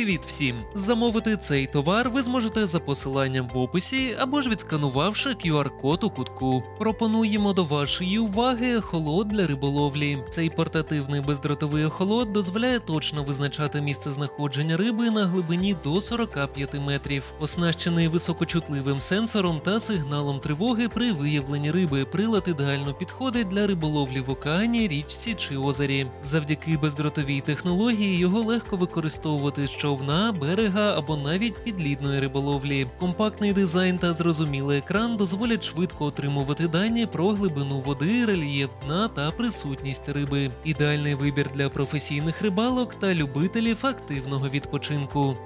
Привіт всім! Замовити цей товар ви зможете за посиланням в описі або ж відсканувавши QR-код у кутку. Пропонуємо до вашої уваги ехолот для риболовлі. Цей портативний бездротовий ехолот дозволяє точно визначати місце знаходження риби на глибині до 45 метрів, оснащений високочутливим сенсором та сигналом тривоги при виявленні риби. Прилад ідеально підходить для риболовлі в океані, річці чи озері. Завдяки бездротовій технології його легко використовувати з човна, берега або навіть підлідної риболовлі. Компактний дизайн та зрозумілий екран дозволять швидко отримувати дані про глибину води, рельєф дна та присутність риби. Ідеальний вибір для професійних рибалок та любителів активного відпочинку.